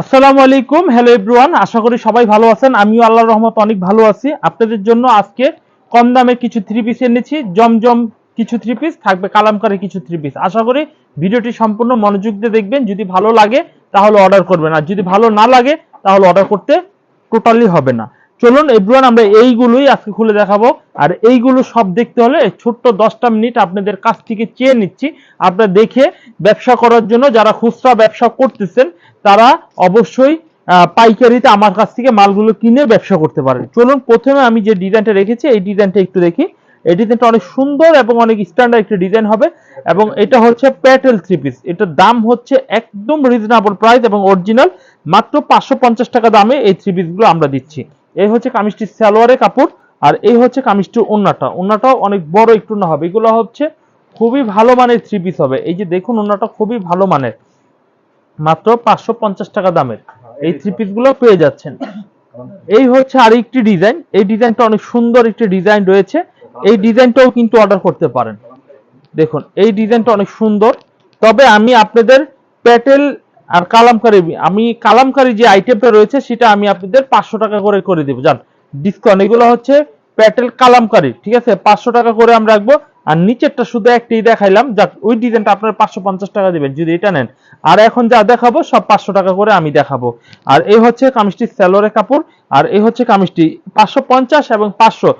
আসসালামু আলাইকুম hello everyone আশা করি সবাই ভালো আছেন, আমিও আল্লাহর রহমত অনেক ভালো আছি। আপনাদের জন্য আজকে কম দামে কিছু থ্রি পিস এনেছি জমজম কিছু থ্রি পিস থাকবে কালামকারে কিছু থ্রি পিস আশা করি ভিডিওটি সম্পূর্ণ মনোযোগ দিয়ে দেখবেন, যদি ভালো লাগে তাহলে অর্ডার করবেন, আর যদি ভালো না লাগে তাহলে অর্ডার করতে টোটালি হবে না। চলুন এভরিওয়ান, আমরা এইগুলোই আজকে খুলে দেখাবো। আর এইগুলো সব দেখতে হলে ছোট্ট দশটা মিনিট আপনাদের কাছ থেকে চেয়ে নিচ্ছি। আপনারা দেখে ব্যবসা করার জন্য যারা খুচরা ব্যবসা করতেছেন, তারা অবশ্যই পাইকারিতে আমার কাছ থেকে মালগুলো কিনে ব্যবসা করতে পারেন। চলুন, প্রথমে আমি যে ডিজাইনটা রেখেছি, এই ডিজাইনটা একটু দেখি। এই ডিজাইনটা অনেক সুন্দর এবং অনেক স্ট্যান্ডার্ড একটা ডিজাইন হবে এবং এটা হচ্ছে প্যাটেল থ্রি পিস। এটার দাম হচ্ছে একদম রিজনেবল প্রাইস এবং অরিজিনাল মাত্র পাঁচশো পঞ্চাশ টাকা দামে এই থ্রি পিসগুলো আমরা দিচ্ছি। এই হচ্ছে কামিজটির সালোয়ারের কাপড় আর এই হচ্ছে কামিজটির ওন্নাটা। ওন্নাটাও অনেক বড় একটু না হবে। এগুলো হচ্ছে খুবই ভালো মানের থ্রি পিস হবে। এই যে দেখুন, ওন্নাটা খুবই ভালো মানের। মাত্র পাঁচশো পঞ্চাশ টাকা দামের। এই থ্রি পিসগুলো পেয়ে যাচ্ছেন। এই হচ্ছে আরেকটি ডিজাইন এই ডিজাইনটা অনেক সুন্দর একটি ডিজাইন রয়েছে। এই ডিজাইনটাও কিন্তু অর্ডার করতে পারেন। দেখুন, এই ডিজাইনটা অনেক সুন্দর। তবে আমি আপনাদের প্যাটেল আর কালামকারি, আমি কালামকারি যে আইটেমটা রয়েছে, সেটা আমি আপনাদের পাঁচশো টাকা করে করে দেবো। যান ডিসকাউন্ট এগুলো হচ্ছে প্যাটেল কালামকারি, ঠিক আছে? পাঁচশো টাকা করে আমরা রাখব। আর নিচেরটা শুধু একটাই দেখাইলাম। যাক ওই ডিজাইনটা আপনার পাঁচশো পঞ্চাশ টাকা দেবেন, যদি এটা নেন। আর এখন যা দেখাবো, সব পাঁচশো টাকা করে আমি দেখাবো। আর এই হচ্ছে কামিজটি স্যালোরে কাপড়, আর এই হচ্ছে কামিজটি পাঁচশো পঞ্চাশ এবং পাঁচশো।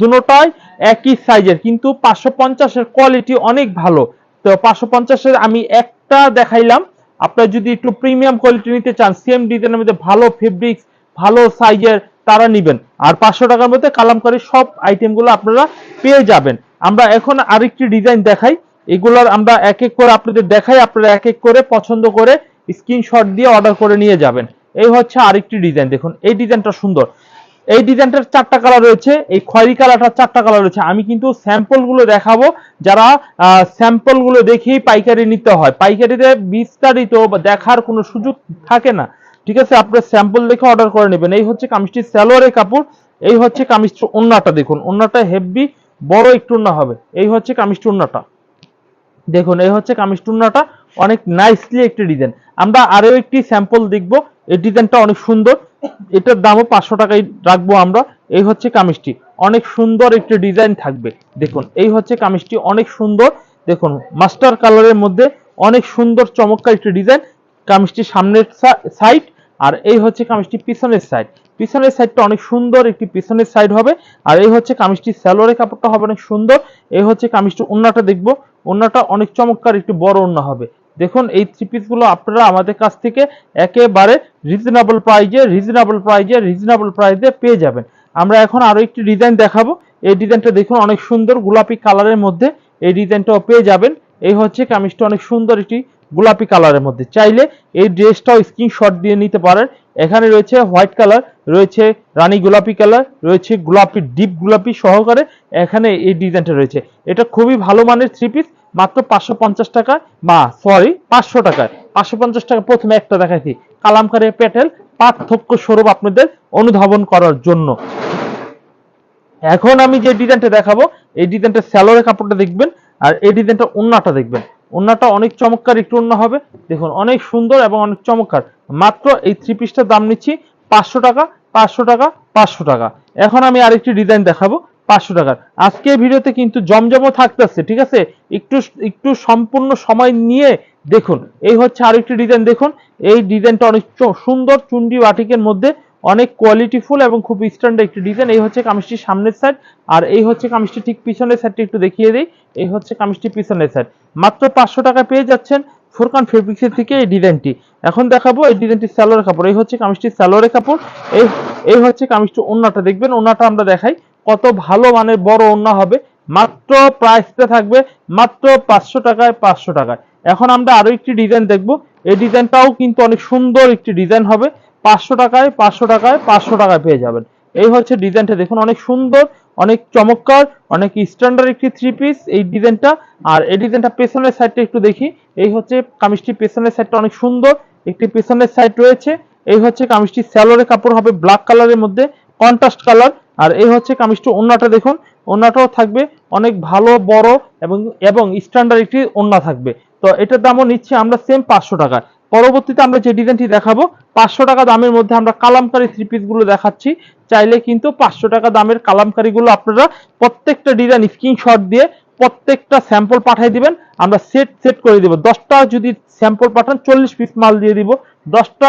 দুটোটাই একই সাইজের কিন্তু পাঁচশো পঞ্চাশের কোয়ালিটি অনেক ভালো। তো পাঁচশো পঞ্চাশের আমি একটা দেখাইলাম। আপনারা যদি একটু প্রিমিয়াম কোয়ালিটি নিতে চান সেম ডিজাইনের মধ্যে ভালো ফেব্রিক্স ভালো সাইজের তারা নিবেন। আর পাঁচশো টাকার মধ্যে কালামকারী সব আইটেমগুলো আপনারা পেয়ে যাবেন। আমরা এখন আরেকটি ডিজাইন দেখাই। এগুলোর আমরা এক এক করে আপনাদের দেখাই, আপনারা এক এক করে পছন্দ করে স্ক্রিনশট দিয়ে অর্ডার করে নিয়ে যাবেন। এই হচ্ছে আরেকটি ডিজাইন দেখুন, এই ডিজাইনটা সুন্দর। এই ডিজাইনটার চারটা কালার রয়েছে, এই খয়েরি কালারটার চারটা কালার রয়েছে। আমি কিন্তু স্যাম্পলগুলো দেখাবো, যারা স্যাম্পলগুলো দেখেই পাইকারি নিতে হয়। পাইকারিতে বিস্তারিত দেখার কোনো সুযোগ থাকে না। ঠিক আছে, আপনার স্যাম্পল দেখে অর্ডার করে নেবেন। এই হচ্ছে কামিজটির স্যালোয়ারের কাপড়, এই হচ্ছে কামিজটির ওন্নাটা দেখুন। ওন্নাটা হেভি বড় একটু ওন্না হবে। এই হচ্ছে কামিজটির ওন্নাটা। দেখুন, এই হচ্ছে কামিজ টুন্নাটা অনেক নাইসলি একটি ডিজাইন আমরা আরও একটি স্যাম্পল দেখব। এই ডিজাইনটা অনেক সুন্দর। এটার দামও পাঁচশো টাকায় রাখব আমরা। এই হচ্ছে কামিজটি। অনেক সুন্দর একটি ডিজাইন থাকবে। দেখুন, এই হচ্ছে কামিজটি। অনেক সুন্দর। দেখুন, মাস্টার কালারের মধ্যে অনেক সুন্দর, চমৎকার একটি ডিজাইন। কামিজটি সামনের সাইড আর এই হচ্ছে কামিজটি পিছনের সাইড। পিছনের সাইডটা অনেক সুন্দর একটি পিছনের সাইড হবে। আর এই হচ্ছে কামিজটি স্যালোয়ারের কাপড়টা হবে অনেক সুন্দর। এই হচ্ছে কামিজটি ওন্নাটা দেখব। ওন্নাটা অনেক চমৎকার একটি বড় ওন্না হবে। দেখুন, এই থ্রি পিসগুলো আপনারা আমাদের কাছ থেকে একেবারে রিজনেবল প্রাইজে রিজনেবল প্রাইজে রিজনেবল প্রাইজে পেয়ে যাবেন। আমরা এখন আরও একটি ডিজাইন দেখাবো। এই ডিজাইনটা দেখুন, অনেক সুন্দর গোলাপি কালারের মধ্যে এই ডিজাইনটাও পেয়ে যাবেন। এই হচ্ছে কামিজটা অনেক সুন্দর একটি গোলাপি কালারের মধ্যে। চাইলে এই ড্রেসটাও স্ক্রিনশট দিয়ে নিতে পারেন। এখানে রয়েছে হোয়াইট কালার রয়েছে রানী গোলাপি কালার রয়েছে গোলাপি ডিপ গোলাপি সহকারে এখানে এই ডিজাইনটা রয়েছে। এটা খুবই ভালো মানের থ্রি পিস মাত্র পাঁচশো পঞ্চাশ টাকা বা সরি পাঁচশো টাকায় পাঁচশো পঞ্চাশ টাকা প্রথমে একটা দেখাইছি। কালামকারে প্যাটেল পার্থক্য স্বরূপ আপনাদের অনুধাবন করার জন্য। এখন আমি যে ডিজাইনটা দেখাবো, এই ডিজাইনটা স্যালোরে কাপড়টা দেখবেন, আর এই ডিজাইনটা ওন্নাটা দেখবেন। ওন্নাটা অনেক চমৎকার, একটু ওন্না হবে। দেখুন, অনেক সুন্দর এবং অনেক চমৎকার। মাত্র এই থ্রি পিসটার দাম নিচ্ছি পাঁচশো টাকা পাঁচশো টাকা পাঁচশো টাকা। এখন আমি আরেকটি ডিজাইন দেখাবো। পাঁচশো টাকার। আজকে ভিডিওতে কিন্তু জমজমও থাকতেছে, ঠিক আছে? একটু একটু সম্পূর্ণ সময় নিয়ে দেখুন। এই হচ্ছে আরেকটি ডিজাইন, দেখুন। এই ডিজাইনটা অনেক সুন্দর চুন্ডি বাটিকের মধ্যে অনেক কোয়ালিটিফুল এবং খুব স্ট্যান্ডার্ড একটি ডিজাইন। এই হচ্ছে কামিজটির সামনের সাইড আর এই হচ্ছে কামিজটি ঠিক পিছনের সাইডটি একটু দেখিয়ে দিই। এই হচ্ছে কামিজটি পিছনের সাইড মাত্র পাঁচশো টাকা পেয়ে যাচ্ছেন ফুরকান ফেব্রিক্সের থেকে এই ডিজাইনটি। এখন দেখাবো এই ডিজাইনটি স্যালোয়ার কাপড়। এই হচ্ছে কামিজটি স্যালোয়ারের কাপড়। এই এই হচ্ছে কামিজটি ওন্নাটা। দেখবেন ওন্নাটা আমরা দেখাই। কত ভালো মানের বড় ওন্না হবে? মাত্র প্রাইসটা থাকবে মাত্র পাঁচশো টাকায় পাঁচশো টাকায়। এখন আমরা আরও একটি ডিজাইন দেখব। এই ডিজাইনটাও কিন্তু অনেক সুন্দর একটি ডিজাইন হবে। পাঁচশো টাকায় পাঁচশো টাকায় পাঁচশো টাকায় পেয়ে যাবেন। এই হচ্ছে ডিজাইনটা দেখুন, অনেক সুন্দর, অনেক চমৎকার, অনেক স্ট্যান্ডার্ড একটি থ্রি পিস এই ডিজাইনটা আর এই ডিজাইনটা পেছনের সাইডটা একটু দেখি। এই হচ্ছে কামিজটি পেছনের সাইডটা অনেক সুন্দর। একটি পেছনের সাইড রয়েছে। এই হচ্ছে কামিজটি স্যালোরে কাপড় হবে ব্ল্যাক কালারের মধ্যে। কন্ট্রাস্ট কালার আর এই হচ্ছে কামিজটি ওন্নাটা দেখুন। ওন্নাটাও থাকবে অনেক ভালো, বড় এবং এবং স্ট্যান্ডার্ড একটি ওন্না থাকবে। তো এটার দামও নিচ্ছি আমরা সেম পাঁচশো টাকা। পরবর্তীতে আমরা যে ডিজাইনটি দেখাবো, পাঁচশো টাকা দামের মধ্যে আমরা কালামকারি থ্রি পিসগুলো দেখাচ্ছি। চাইলে কিন্তু পাঁচশো টাকা দামের কালামকারী গুলো আপনারা প্রত্যেকটা ডিজাইন স্ক্রিনশট দিয়ে প্রত্যেকটা স্যাম্পল পাঠিয়ে দিবেন। আমরা সেট সেট করে দিব। দশটা যদি স্যাম্পল পাঠান, চল্লিশ পিস মাল দিয়ে দিব। দশটা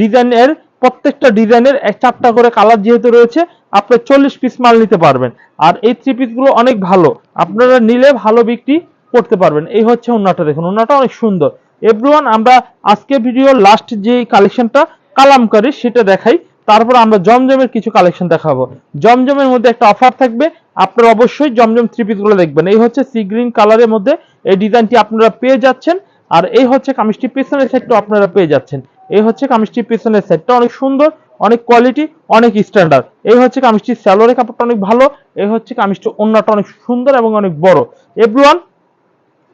ডিজাইনের প্রত্যেকটা ডিজাইনের চারটা করে কালার যেহেতু রয়েছে, আপনি চল্লিশ পিস মাল নিতে পারবেন। আর এই থ্রি পিসগুলো অনেক ভালো। আপনারা নিলে ভালো বিক্রি করতে পারবেন। এই হচ্ছে ওন্নাটা দেখুন। ওন্নাটা অনেক সুন্দর। এভরিওয়ান, আমরা আজকে ভিডিও লাস্ট যে কালেকশনটা কালামকারী, সেটা দেখাই। তারপর আমরা জমজমের কিছু কালেকশন দেখাবো। জমজমের মধ্যে একটা অফার থাকবে। আপনারা অবশ্যই জমজম থ্রি পিসগুলো দেখবেন। এই হচ্ছে সি গ্রিন কালারের মধ্যে এই ডিজাইনটি আপনারা পেয়ে যাচ্ছেন। আর এই হচ্ছে কামিজটি পেছনের সাইডটা আপনারা পেয়ে যাচ্ছেন। এই হচ্ছে কামিজটি পেছনের সাইডটা অনেক সুন্দর, অনেক কোয়ালিটি অনেক স্ট্যান্ডার্ড এই হচ্ছে কামিজটির স্যালোরে কাপড়টা অনেক ভালো, এই হচ্ছে কামিজটি অন্যটা অনেক সুন্দর এবং অনেক বড়। এভরিওয়ান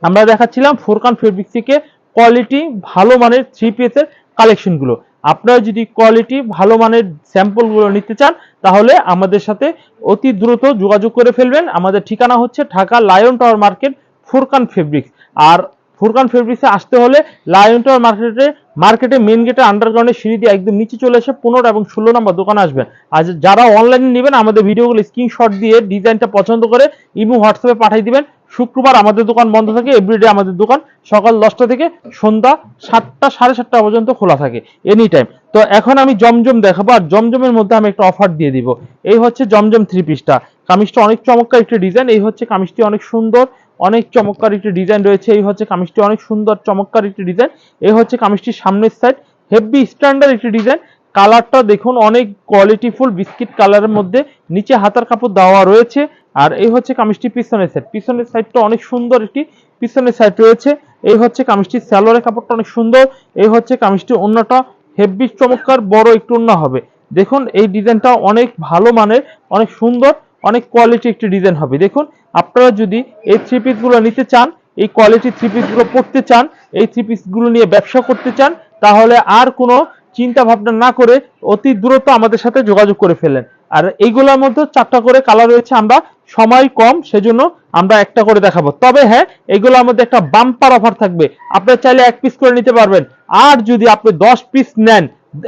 আমরা দেখাচ্ছিলাম ফোরকান ফেব্রিক থেকে কোয়ালিটি ভালো মানের থ্রি পিসের কালেকশনগুলো আপনারা যদি কোয়ালিটি ভালো মানের স্যাম্পলগুলো নিতে চান, তাহলে আমাদের সাথে অতি দ্রুত যোগাযোগ করে ফেলবেন। আমাদের ঠিকানা হচ্ছে Dhaka Lion Tower market Furkan fabrics আর ফুরকান ফেব্রিক্সে আসতে হলে লায়ন টাওয়ার মার্কেটে মার্কেটে মেন গেটে আন্ডারগ্রাউন্ডে সিঁড়ি দিয়ে একদম নিচে চলে এসে পনেরো এবং ষোলো নম্বর দোকানে আসবেন আর যারা অনলাইনে নেবেন, আমাদের ভিডিওগুলো স্ক্রিনশট দিয়ে ডিজাইনটা পছন্দ করে ইমো হোয়াটসঅ্যাপে পাঠিয়ে দিবেন। শুক্রবার আমাদের দোকান বন্ধ থাকে এভরিডে আমাদের দোকান সকাল দশটা থেকে সন্ধ্যা সাতটা, সাড়ে সাতটা পর্যন্ত খোলা থাকে এনি টাইম তো এখন আমি জমজম দেখাবো আর জমজমের মধ্যে আমি একটা অফার দিয়ে দিব। এই হচ্ছে জমজম থ্রি পিসটা কামিজটা অনেক চমৎকার একটি ডিজাইন এই হচ্ছে কামিজটি অনেক সুন্দর। অনেক চমৎকার একটি ডিজাইন রয়েছে। এই হচ্ছে কামিজটি, অনেক সুন্দর, চমৎকার একটি ডিজাইন এই হচ্ছে কামিজটির সামনের সাইড হেভি স্ট্যান্ডার্ড একটি ডিজাইন কালারটা দেখুন, অনেক কোয়ালিটিফুল বিস্কিট কালারের মধ্যে নিচে হাতার কাপড় দেওয়া রয়েছে। আর এই হচ্ছে কামিজটি পিছনের সাইড পিছনের সাইডটা অনেক সুন্দর একটি পিছনের সাইড রয়েছে। এই হচ্ছে কামিজটির স্যালোয়ারের কাপড়টা অনেক সুন্দর। এই হচ্ছে কামিজটি অন্যটা হেভি চমৎকার, বড় একটু অন্য হবে। দেখুন, এই ডিজাইনটা অনেক ভালো মানের, অনেক সুন্দর। অনেক কোয়ালিটি একটি ডিজাইন হবে। দেখুন, আপনারা যদি এই থ্রি পিসগুলো নিতে চান, এই কোয়ালিটি থ্রি পিসগুলো পড়তে চান, এই থ্রি পিসগুলো নিয়ে ব্যবসা করতে চান, তাহলে আর কোনো চিন্তা ভাবনা না করে অতি দ্রুত আমাদের সাথে যোগাযোগ করে ফেলেন আর এইগুলোর মধ্যে চারটা করে কালার রয়েছে আমরা, সময় কম, সেজন্য আমরা একটা করে দেখাবো। তবে হ্যাঁ এগুলোর মধ্যে একটা বাম্পার অফার থাকবে। আপনি চাইলে এক পিস করে নিতে পারবেন। আর যদি আপনি দশ পিস নেন,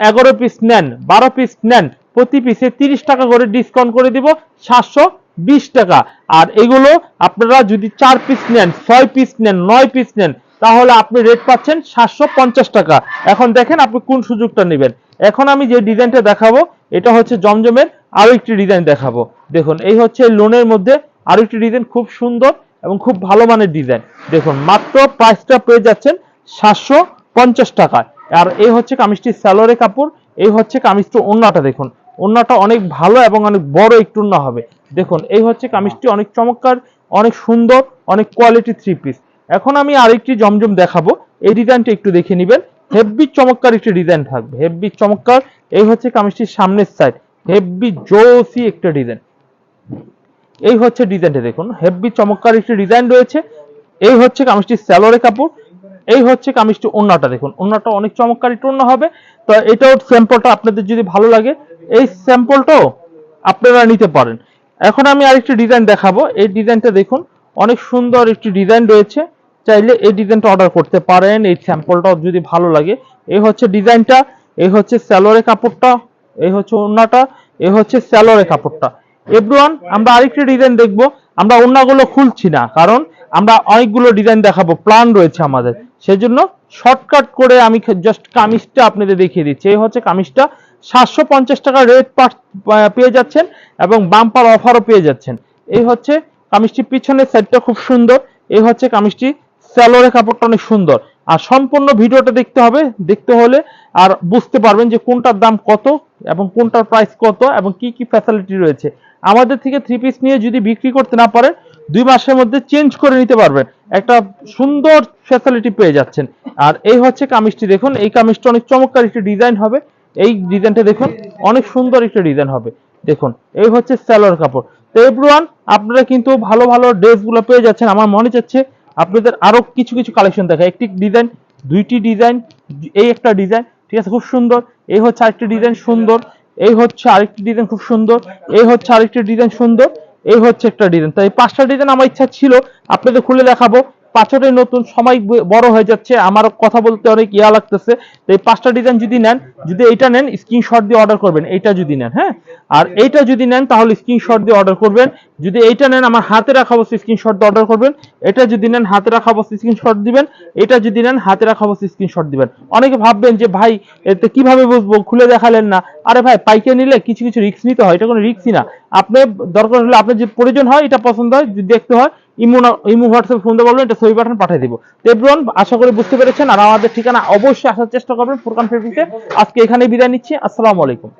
এগারো পিস নেন, বারো পিস নেন প্রতি পিসে তিরিশ টাকা করে ডিসকাউন্ট করে দিব, সাতশো বিশ টাকা। আর এগুলো আপনারা যদি চার পিস নেন, ছয় পিস নেন, নয় পিস নেন, তাহলে আপনি রেট পাচ্ছেন সাতশো পঞ্চাশ টাকা। এখন দেখেন আপনি কোন সুযোগটা নেবেন। এখন আমি যে ডিজাইনটা দেখাবো, এটা হচ্ছে জমজমের আরও একটি ডিজাইন দেখাবো। দেখুন, এই হচ্ছে লোনের মধ্যে আরও একটি ডিজাইন খুব সুন্দর এবং খুব ভালো মানের ডিজাইন। দেখুন, মাত্র প্রাইসটা পেয়ে যাচ্ছেন সাতশো পঞ্চাশ টাকায়। আর এই হচ্ছে কামিজটি স্যালোরে কাপড়, এই হচ্ছে কামিজটি অন্যটা দেখুন। ওন্নাটা অনেক ভালো এবং অনেক বড় একটু ওন্না হবে। দেখুন, এই হচ্ছে কামিজটি, অনেক চমৎকার, অনেক সুন্দর, অনেক কোয়ালিটি থ্রি পিস এখন আমি আরেকটি জমজম দেখাবো। এই ডিজাইনটা একটু দেখে নেবেন। হেভি চমৎকার একটি ডিজাইন থাকবে। হেভি চমৎকার, এই হচ্ছে কামিজটির সামনের সাইড হেভি জোসি একটা ডিজাইন। এই হচ্ছে ডিজাইনটা দেখুন। হেভি চমৎকার একটি ডিজাইন রয়েছে। এই হচ্ছে কামিজটির স্যালোরে কাপড়। এই হচ্ছে কামিজটি ওন্নাটা দেখুন। ওন্নাটা অনেক চমৎকার একটু ওন্না হবে। তো এটাও স্যাম্পলটা আপনাদের যদি ভালো লাগে এই স্যাম্পলটাও আপনারা নিতে পারেন। এখন আমি আরেকটি ডিজাইন দেখাবো। এই ডিজাইনটা দেখুন, অনেক সুন্দর একটি ডিজাইন রয়েছে। চাইলে এই ডিজাইনটা অর্ডার করতে পারেন, এই স্যাম্পলটাও যদি ভালো লাগে। এই হচ্ছে ডিজাইনটা এই হচ্ছে স্যালোরে কাপড়টা, এই হচ্ছে ওন্নাটা এই হচ্ছে স্যালোরে কাপড়টা। এভরিওয়ান আমরা আরেকটি ডিজাইন দেখব। আমরা ওন্নাগুলো খুলছি না, কারণ আমরা অনেকগুলো ডিজাইন দেখাবো। প্ল্যান রয়েছে আমাদের। সেজন্য শর্টকাট করে আমি জাস্ট কামিজটা আপনাদের দেখিয়ে দিচ্ছি। এই হচ্ছে কামিজটা সাতশো পঞ্চাশ টাকা রেট পেয়ে যাচ্ছেন এবং বাম্পার অফারও পেয়ে যাচ্ছেন। এই হচ্ছে কামিজটি পিছনের সাইডটা খুব সুন্দর। এই হচ্ছে কামিজটি স্যালোরে কাপড়টা অনেক সুন্দর। আর সম্পূর্ণ ভিডিওটা দেখতে হবে, দেখতে হলে আর বুঝতে পারবেন যে কোনটার দাম কত এবং কোনটার প্রাইস কত এবং কি কি ফ্যাসিলিটি রয়েছে। আমাদের থেকে থ্রি পিস নিয়ে যদি বিক্রি করতে না পারেন, দুই মাসের মধ্যে চেঞ্জ করে নিতে পারবেন। একটা সুন্দর ফ্যাসিলিটি পেয়ে যাচ্ছেন। আর এই হচ্ছে কামিজটি, দেখুন, এই কামিজটা অনেক চমৎকার, একটি ডিজাইন হবে। এই ডিজাইনটা দেখুন, অনেক সুন্দর একটা ডিজাইন হবে। দেখুন, এই হচ্ছে স্যালোর কাপড়। তো এভরিওয়ান আপনারা কিন্তু ভালো ভালো ড্রেসগুলো পেয়ে যাচ্ছেন। আমার মনে চাচ্ছে আপনাদের আরও কিছু কিছু কালেকশন দেখা। একটি ডিজাইন দুইটি ডিজাইন এই একটা ডিজাইন ঠিক আছে, খুব সুন্দর। এই হচ্ছে আরেকটি ডিজাইন সুন্দর। এই হচ্ছে আরেকটি ডিজাইন খুব সুন্দর। এই হচ্ছে আরেকটি ডিজাইন সুন্দর। এই হচ্ছে একটা ডিজাইন তাই পাঁচটা ডিজাইন আমার ইচ্ছা ছিল, আপনাদের খুলে দেখাবো। পাঁচটাই নতুন সময় বড় হয়ে যাচ্ছে। আমার কথা বলতে অনেক ইয়া লাগতেছে। তো এই পাঁচটা ডিজাইন যদি নেন, যদি এটা নেন স্ক্রিনশট দিয়ে অর্ডার করবেন। এটা যদি নেন হ্যাঁ? আর এইটা যদি নেন, তাহলে স্ক্রিনশট দিয়ে অর্ডার করবেন। যদি এইটা নেন, আমার হাতে রাখা অবস্থায় স্ক্রিনশট দিয়ে অর্ডার করবেন। এটা যদি নেন, হাতে রাখা অবস্থায় স্ক্রিনশট দিবেন। এটা যদি নেন, হাতে রাখা অবস্থায় স্ক্রিনশট দিবেন। অনেকে ভাববেন যে, ভাই, এতে কীভাবে বুঝব? খুলে দেখালেন না। আরে ভাই পাইকে নিলে কিছু কিছু রিস্ক নিতে হয়। এটা কোনো রিস্কই না। আপনি দরকার হলে আপনার যে প্রয়োজন হয়, এটা পছন্দ হয়, যদি দেখতে হয় ইমো ইমো হোয়াটসঅ্যাপ ফোন দিয়ে বলবেন, এটা ছবি পাঠান পাঠিয়ে দিব। তো এভরিওয়ান আশা করি বুঝতে পেরেছেন। আর আমাদের ঠিকানা অবশ্যই আসার চেষ্টা করবেন ফুরকান ফেব্রিক্সে। আজকে এখানে বিদায় নিচ্ছি। আসসালামু আলাইকুম।